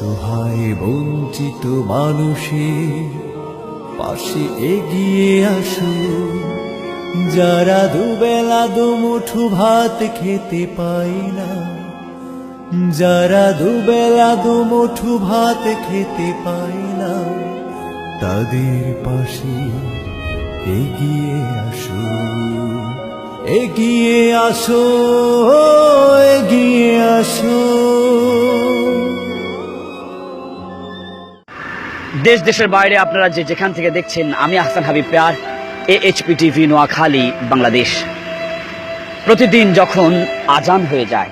অসহায় বঞ্চিত মানুষের পাশে এগিয়ে আসো যারা দুবেলা দুমুঠু ভাত খেতে পায় না, যারা দুবেলা দুমুঠু ভাত খেতে পায় না, তাদের পাশে এগিয়ে আসো এগিয়ে আসো এগিয়ে আসো। দেশ, দেশের বাইরে আপনারা যে যেখান থেকে দেখছেন, আমি Ahsan Habib Peyar A HP TV Noakhali, Bangladesh. প্রতিদিন যখন আজান হয়ে যায়,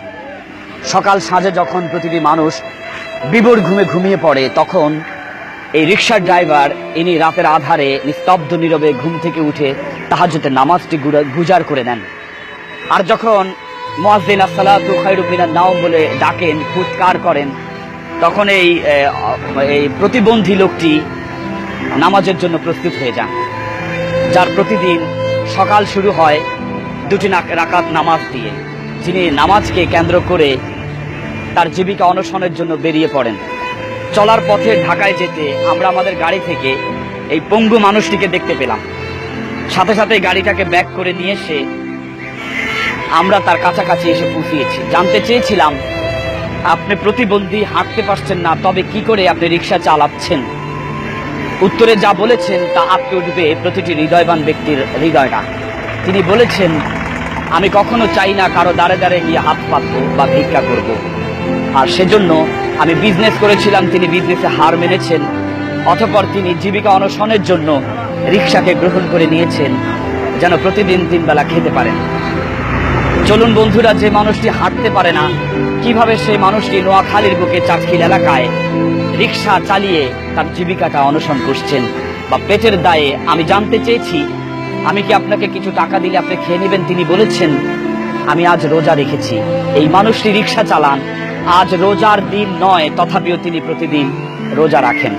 সকাল সাঁঝে যখন প্রতিটি মানুষ বিবর ঘুমে ঘুমিয়ে পড়ে, তখন এই রিক্সার ড্রাইভার, ইনি রাতের আধারে নিস্তব্ধ নীরবে ঘুম থেকে উঠে তাহাজতে নামাজটি গুজার করে নেন। আর যখন মোয়াজ্জিন আসসালাতু খায়রু মিনান নাওম বলে ডাকেন, ফুৎকার করেন তখন এই এই প্রতিবন্ধী লোকটি নামাজের জন্য প্রস্তুত হয়ে যান, যার প্রতিদিন সকাল শুরু হয় দুটি রাকাত নামাজ দিয়ে। যিনি নামাজকে কেন্দ্র করে তার জীবিকা অনশনের জন্য বেরিয়ে পড়েন। চলার পথে ঢাকায় যেতে আমরা আমাদের গাড়ি থেকে এই পঙ্গু মানুষটিকে দেখতে পেলাম। সাথে সাথে গাড়িটাকে ব্যাক করে নিয়ে এসে আমরা তার কাছাকাছি এসে পৌঁছিয়েছি। জানতে চেয়েছিলাম আপনি প্রতিবন্ধী হাঁটতে পারছেন না, তবে কি করে আপনি রিক্সা চালাচ্ছেন? উত্তরে যা বলেছেন, তা আটকে উঠবে প্রতিটি হৃদয়বান ব্যক্তির হৃদয়টা তিনি বলেছেন, আমি কখনো চাই না কারও দাঁড়ে দাঁড়ে গিয়ে হাত পাতবো বা ভিক্ষা করব। আর সেজন্য আমি বিজনেস করেছিলাম, তিনি বিজনেসে হার মেনেছেন অথপর তিনি জীবিকা অনশনের জন্য রিক্সাকে গ্রহণ করে নিয়েছেন, যেন প্রতিদিন তিন বেলা খেতে পারেন। চলুন বন্ধুরা, যে মানুষটি হাঁটতে পারে না, কীভাবে সেই মানুষটি নোয়াখালীর বুকে চাটখিল এলাকায় রিক্সা চালিয়ে তার জীবিকাটা অনশন করছেন বা পেটের দায়ে, আমি জানতে চেয়েছি। আমি কি আপনাকে কিছু টাকা দিলে আপনি খেয়ে নেবেন? তিনি বলেছেন, আমি আজ রোজা রেখেছি। এই মানুষটি রিক্সা চালান। আজ রোজার দিন নয়, তথাপিও তিনি প্রতিদিন রোজা রাখেন।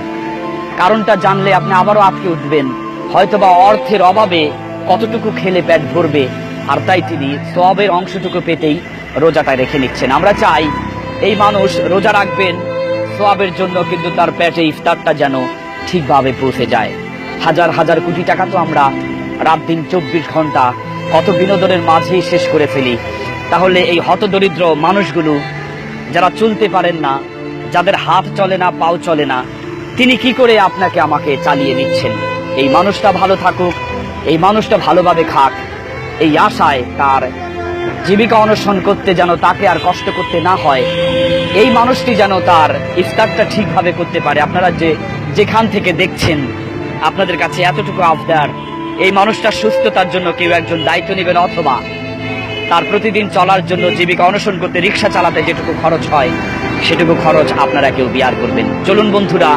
কারণটা জানলে আপনি আবারও আটকে উঠবেন। হয়তোবা অর্থের অভাবে কতটুকু খেলে পেট ভরবে আর তাই তিনি সবের অংশটুকু পেতেই রোজাটা রেখে নিচ্ছেন। আমরা চাই এই মানুষ রোজা রাখবেন সোয়াবের জন্য কিন্তু তার পেটে ইফতারটা যেন ঠিকভাবে পৌঁছে যায়। হাজার হাজার কোটি টাকা তো আমরা রাত দিন চব্বিশ ঘণ্টা কত বিনোদনের মাঝেই শেষ করে ফেলি। তাহলে এই হতদরিদ্র মানুষগুলো যারা চলতে পারেন না, যাদের হাত চলে না, পাও চলে না, তিনি কি করে আপনাকে আমাকে চালিয়ে নিচ্ছেন? এই মানুষটা ভালো থাকুক, এই মানুষটা ভালোভাবে খাক। এই আশায় তার জীবিকা অনশন করতে যেন তাকে আর কষ্ট করতে না হয়, এই মানুষটি যেন তার ইফতারটা ঠিকভাবে করতে পারে। আপনারা যে যেখান থেকে দেখছেন, আপনাদের কাছে এতটুকু আবদার, এই মানুষটার সুস্থতার জন্য কেউ একজন দায়িত্ব নেবেন অথবা তার প্রতিদিন চলার জন্য জীবিকা অনশন করতে রিক্সা চালাতে যেটুকু খরচ হয়, সেটুকু খরচ আপনারা কেউ বিয়ার করবেন। চলুন বন্ধুরা,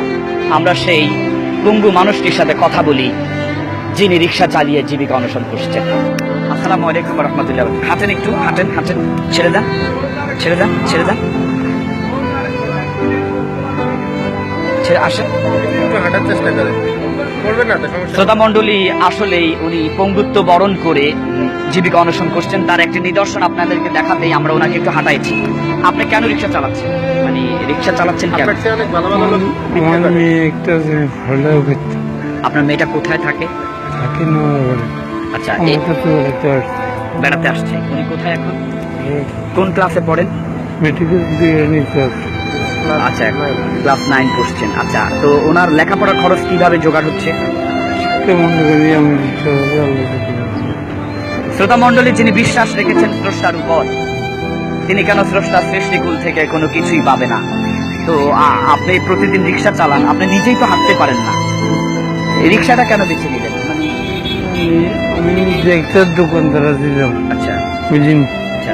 আমরা সেই পঙ্গু মানুষটির সাথে কথা বলি, যিনি রিক্সা চালিয়ে জীবিকা অনশন করছেন। আসসালামু আলাইকুম রহমতুল্লাহ হাঁটেন একটু হাঁটেন হাঁটেন। ছেড়ে দেন ছেড়ে দেন ছেড়ে দেন। ছেড়ে আসেন। একটু হাঁটার চেষ্টা করেন। করবেন না তো সমস্যা শ্রোতা মণ্ডলী আসলেই উনি পঙ্গুত্ব বরণ করে জীবিকা অনশন করছেন। তার একটি নিদর্শন আপনাদেরকে দেখাতেই আমরা ওনাকে একটু হাঁটাইছি। আপনি কেন রিক্সা চালাচ্ছেন? মানে রিক্সা চালাচ্ছেন কেন? আপনার একটা মেয়েটা কোথায় থাকে? থাকে না বলে আচ্ছা বেড়াতে আসছে। উনি কোথায় এখন? কোন ক্লাসে পড়েন? আচ্ছা ক্লাস নাইন পড়ছেন আচ্ছা তো ওনার লেখাপড়ার খরচ কীভাবে জোগাড় হচ্ছে। শ্রোতা মণ্ডলী যিনি বিশ্বাস রেখেছেন স্রষ্টার উপর তিনি কেন স্রষ্টার সৃষ্টিকুল থেকে কোনো কিছুই পাবে না? তো আপনি প্রতিদিন রিক্সা চালান আপনি নিজেই তো হাঁটতে পারেন না। এই রিক্সাটা কেন বেছে নিলেন? মানে আমি আমি একটা দোকানদার দিলাম আচ্ছা। আচ্ছা।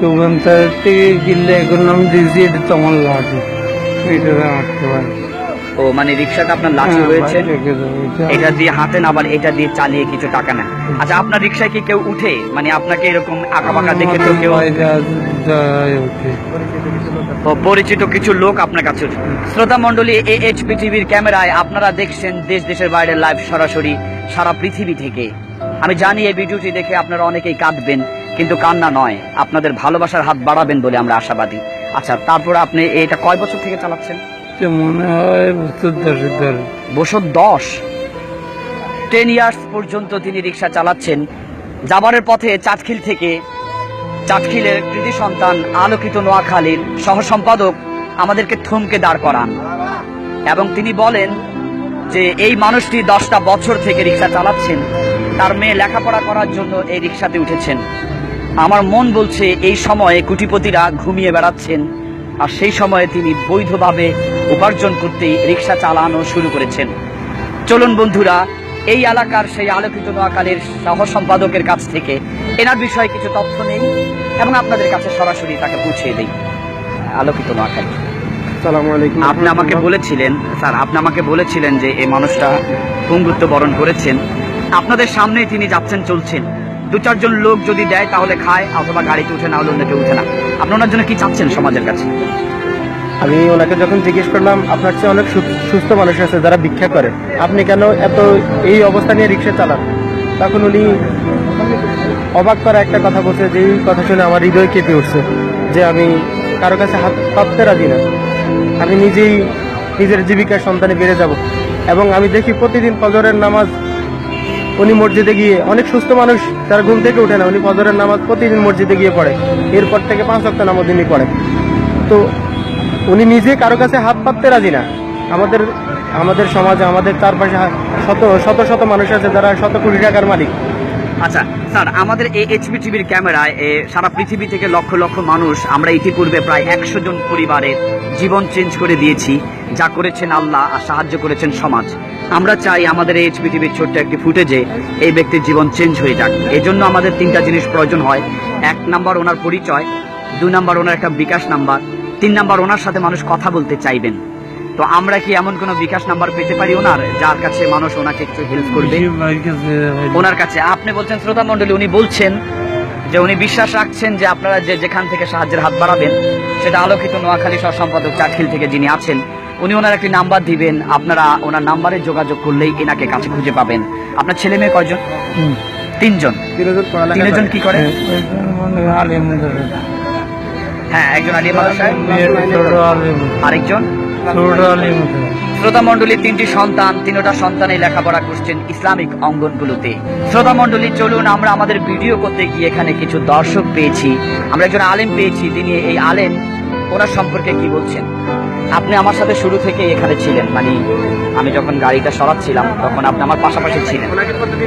দোকানদার থেকে কিনলে এখন আমি দিয়েছি এটা তো আমার লাগে এটা হাঁটতে পারি ও মানে রিক্সাটা আপনার লাঠি হ্যাঁ, এটা- দিয়ে আবার এটা দিয়ে চালিয়ে কিছু টাকা নেন। আচ্ছা আপনার রিক্সায় কি কেউ উঠে? মানে আপনাকে এরকম আঁকা বাঁকা দেখে তো কেউ পরিচিত কিছু লোক আপনার কাছে শ্রোতা মন্ডলী এ এইচপি টিভির ক্যামেরায় আপনারা দেখছেন দেশ দেশের বাইরে লাইভ সরাসরি সারা পৃথিবী থেকে। আমি জানি এই ভিডিওটি দেখে আপনারা অনেকেই কাঁদবেন কিন্তু কান্না নয়। আপনাদের ভালোবাসার হাত বাড়াবেন বলে আমরা আশাবাদী। আচ্ছা তারপর আপনি এটা কয় বছর থেকে চালাচ্ছেন? মনে হয় বছর দশেক ধরে বছর দশ। টেন ইয়ার্স পর্যন্ত তিনি রিক্সা চালাচ্ছেন। যাবারের পথে চাটখিল থেকে চাটখিলের কৃতি সন্তান আলোকিত নোয়াখালীর সহ সম্পাদক আমাদেরকে থমকে দাঁড় করান। এবং তিনি বলেন যে এই মানুষটি দশটা বছর থেকে রিক্সা চালাচ্ছেন। তার মেয়ে লেখাপড়া করার জন্য এই রিক্সাতে উঠেছেন। আমার মন বলছে এই সময়ে কুটিপতিরা ঘুমিয়ে বেড়াচ্ছেন আর সেই সময়ে তিনি বৈধভাবে উপার্জন করতে রিক্সা চালানো শুরু করেছেন। চলুন বন্ধুরা এই এলাকার সেই আলোকিত নোয়াখালীর সহ সম্পাদকের কাছ থেকে এনার বিষয়ে কিছু তথ্য নেই এবং আপনাদের কাছে সরাসরি তাকে পৌঁছে দেই। আলোকিত নোয়াখালী আপনি আমাকে বলেছিলেন স্যার আপনি আমাকে বলেছিলেন যে এই মানুষটা পঙ্গুত্ব বরণ করেছেন। আপনাদের সামনেই তিনি যাচ্ছেন, চলছেন। দু চারজন লোক যদি দেয়, তাহলে খায়, অথবা গাড়িতে উঠে না হলে অন্য কেউ উঠে না। আপনি ওনার জন্য কি চাচ্ছেন সমাজের কাছে? আমি ওনাকে যখন জিজ্ঞেস করলাম, আপনার চেয়ে অনেক সুস্থ মানুষ আছে, যারা ভিক্ষা করে। আপনি কেন এত এই অবস্থা নিয়ে রিক্সা চালান? তখন উনি অবাক করা একটা কথা বলছে, যে এই কথা শুনে আমার হৃদয় কেঁপে উঠছে, যে আমি কারও কাছে হাত পাততে রাজি না। আমি নিজেই নিজের জীবিকার সন্তানে বেড়ে যাব। এবং আমি দেখি প্রতিদিন ফজরের নামাজ উনি মসজিদে গিয়ে, অনেক সুস্থ মানুষ, তার ঘুম থেকে ওঠে না। উনি ফজরের নামাজ প্রতিদিন মসজিদে গিয়ে পড়ে। এরপর থেকে পাঁচ সপ্তাহ নামাজ উনি পড়ে। তো উনি নিজে কারও কাছে হাত পাততে রাজি না। আমাদের আমাদের সমাজে, আমাদের চারপাশে শত শত শত মানুষ আছে যারা শত কোটি টাকার মালিক। আচ্ছা স্যার, আমাদের এই এইচবি টিভির ক্যামেরায় সারা পৃথিবী থেকে লক্ষ লক্ষ মানুষ আমরা ইতিপূর্বে প্রায় একশো জন পরিবারের জীবন চেঞ্জ করে দিয়েছি, যা করেছেন আল্লাহ আর সাহায্য করেছেন সমাজ। আমরা চাই আমাদের এই এইচবি টিভির ছোট্ট একটি ফুটেজে এই ব্যক্তির জীবন চেঞ্জ হয়ে যাক। এজন্য আমাদের তিনটা জিনিস প্রয়োজন হয়। এক নাম্বার, ওনার পরিচয়। দুই নাম্বার, ওনার একটা বিকাশ নাম্বার। তিন নাম্বার, ওনার সাথে মানুষ কথা বলতে চাইবেন। তো আমরা কি এমন কোনো বিকাশ নাম্বার পেতে পারি ওনার? যার কাছে মানুষ ওনাকে একটু হেল্প করবে। ওনার কাছে আপনি বলছেন শ্রোতা মন্ডলী উনি বলছেন যে উনি বিশ্বাস রাখছেন যে আপনারা যে যেখান থেকে সাহায্যের হাত বাড়াবেন সেটা আলোকিত নোয়াখালী সহ সম্পাদক চাটখিল থেকে যিনি আছেন উনি ওনার একটি নাম্বার দিবেন। আপনারা ওনার নাম্বারে যোগাযোগ করলেই এনাকে কাছে খুঁজে পাবেন। আপনার ছেলে মেয়ে কয়জন? তিনজন। তিনজন। কি করে? হ্যাঁ, একজন আলিয়া আলিম। আরেকজন? ছোট শ্রোতা মন্ডলীর তিনটি সন্তান, তিনটা সন্তানে লেখাপড়া করছেন ইসলামিক অঙ্গনগুলোতে। শ্রোতা মন্ডলী চলুন আমরা আমাদের ভিডিও করতে গিয়ে এখানে কিছু দর্শক পেয়েছি। আমরা একজন আলেম পেয়েছি, তিনি এই আলেম, ওনার সম্পর্কে কি বলছেন? আপনি আমার সাথে শুরু থেকে এখানে ছিলেন মানে আমি যখন গাড়িটা সরাচ্ছিলাম, তখন আপনি আমার পাশাপাশি ছিলেন।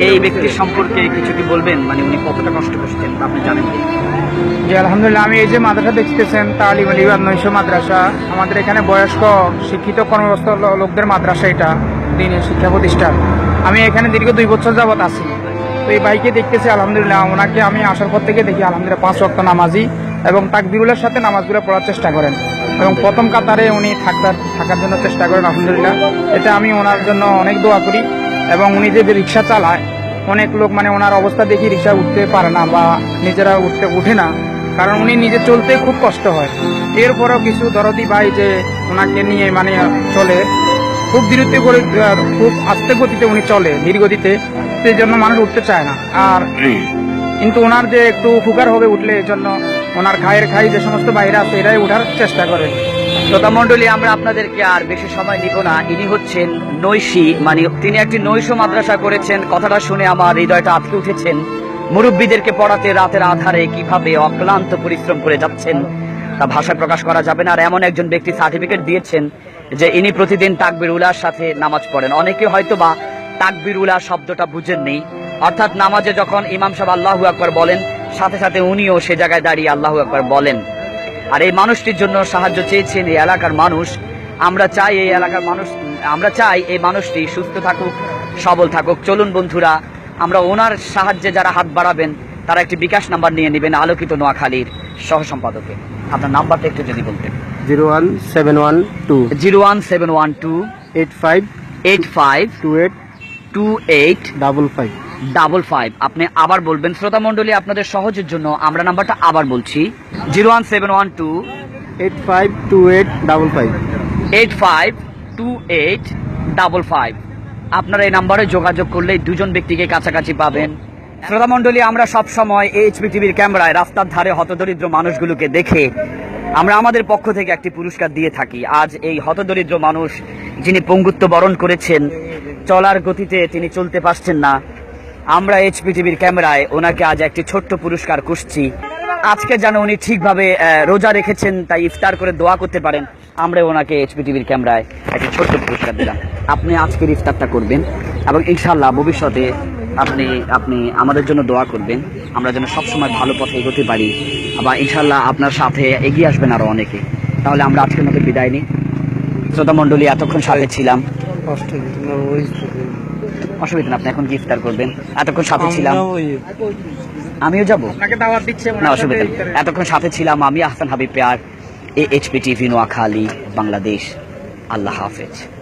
এই ব্যক্তির সম্পর্কে কিছু কি বলবেন? মানে উনি কতটা কষ্ট করছেন আপনি জানেন কি? জি, আলহামদুলিল্লাহ, আমি এই যে মাদ্রাসা দেখতেছেন, তালিম আলিবাদ নৈশ মাদ্রাসা, আমাদের এখানে বয়স্ক, শিক্ষিত, কর্মব্যস্ত লোকদের মাদ্রাসা এটা, দিনের শিক্ষা প্রতিষ্ঠান। আমি এখানে দীর্ঘ দুই বছর যাবত আছি। তো এই বাইকে দেখতেছি, আলহামদুলিল্লাহ, ওনাকে আমি আসার পর থেকে দেখি, আলহামদুলিল্লাহ, পাঁচ রক্ত নামাজি। এবং তাকবিরুলের সাথে নামাজগুলো পড়ার চেষ্টা করেন। এবং প্রথম কাতারে উনি থাকার থাকার জন্য চেষ্টা করেন আলহামদুলিল্লাহ। এটা আমি ওনার জন্য অনেক দোয়া করি এবং উনি যে রিক্সা চালায় অনেক লোক মানে ওনার অবস্থা দেখি রিক্সা উঠতে পারে না বা নিজেরা উঠতে উঠে না। কারণ উনি নিজে চলতে খুব কষ্ট হয়। এরপরেও কিছু দরদি ভাই যে ওনাকে নিয়ে মানে চলে খুব ধীরতে করে খুব আস্তে গতিতে উনি চলে ধীর গতিতে সেই জন্য মানুষ উঠতে চায় না। আর কিন্তু ওনার যে একটু উপকার হবে উঠলে এর জন্য ওনার খায়ের খাই যে সমস্ত বাইরে আছে, এরাই উঠার চেষ্টা করে। শ্রোতা মন্ডলী আমরা আপনাদেরকে আর বেশি সময় নিব না। ইনি হচ্ছেন নৈশী মানে তিনি একটি নৈশ মাদ্রাসা করেছেন। কথাটা শুনে আমার হৃদয়টা আটকে উঠেছেন মুরব্বীদেরকে পড়াতে রাতের আধারে কীভাবে অক্লান্ত পরিশ্রম করে যাচ্ছেন, তা ভাষায় প্রকাশ করা যাবে না। আর এমন একজন ব্যক্তি সার্টিফিকেট দিয়েছেন যে ইনি প্রতিদিন তাকবির উলার সাথে নামাজ পড়েন। অনেকে হয়তো বা তাকবির উলা শব্দটা বুঝেননি। অর্থাৎ নামাজে যখন ইমাম সাহেব আল্লাহু আকবর বলেন সাথে সাথে উনিও সে জায়গায় দাঁড়িয়ে আল্লাহ একবার বলেন আর এই মানুষটির জন্য সাহায্য চেয়েছেন এই এলাকার মানুষ। আমরা চাই এই এলাকার মানুষ আমরা চাই এই মানুষটি সুস্থ থাকুক সবল থাকুক। চলুন বন্ধুরা আমরা ওনার সাহায্যে যারা হাত বাড়াবেন তারা একটি বিকাশ নাম্বার নিয়ে নেবেন আলোকিত নোয়াখালীর সহ সম্পাদকে। আপনার নাম্বারটা একটু যদি বলতেন। Zero one seven one two zero one seven one two eight five eight five two eight two eight double five. Double five. আপনি আবার বলবেন শ্রোতা মণ্ডলী আপনাদের সহজের জন্য আমরা নাম্বারটা আবার বলছি। Zero one seven one two eight five two eight double five. Eight five two eight double five. আপনারা এই নাম্বারে যোগাযোগ করলে দুজন ব্যক্তিকে কাছাকাছি পাবেন। শ্রোতা মণ্ডলী আমরা সব সময় এইচপি টিভির ক্যামেরায় রাস্তার ধারে হতদরিদ্র মানুষগুলোকে দেখে আমরা আমাদের পক্ষ থেকে একটি পুরস্কার দিয়ে থাকি। আজ এই হতদরিদ্র মানুষ যিনি পঙ্গুত্ব বরণ করেছেন চলার গতিতে তিনি চলতে পারছেন না। আমরা এইচপি টিভির ক্যামেরায় ওনাকে আজ একটি ছোট্ট পুরস্কার কুসছি আজকে যেন উনি ঠিকভাবে রোজা রেখেছেন, তাই ইফতার করে দোয়া করতে পারেন আমরা ওনাকে এইচপি টিভির ক্যামেরায় একটি ছোট্ট পুরস্কার দিলাম। আপনি আজকের ইফতারটা করবেন এবং ইনশাল্লাহ ভবিষ্যতে আপনি আপনি আমাদের জন্য দোয়া করবেন। আমরা যেন সবসময় ভালো পথে এগোতে পারি আবার ইনশাল্লাহ আপনার সাথে এগিয়ে আসবেন আরও অনেকে। তাহলে আমরা আজকের মতো বিদায় নিই। শ্রোতা মণ্ডলী এতক্ষণ সাথে ছিলাম। অসুবিধা না আপনি এখন গিফতার ইফতার করবেন। এতক্ষণ সাথে ছিলাম। আমিও যাব। আপনাকে দাওয়াত দিচ্ছে না অসুবিধা নেই। এতক্ষণ সাথে ছিলাম আমি Ahsan Habib Peyar A HP TV Noakhali Bangladesh. আল্লাহ হাফেজ।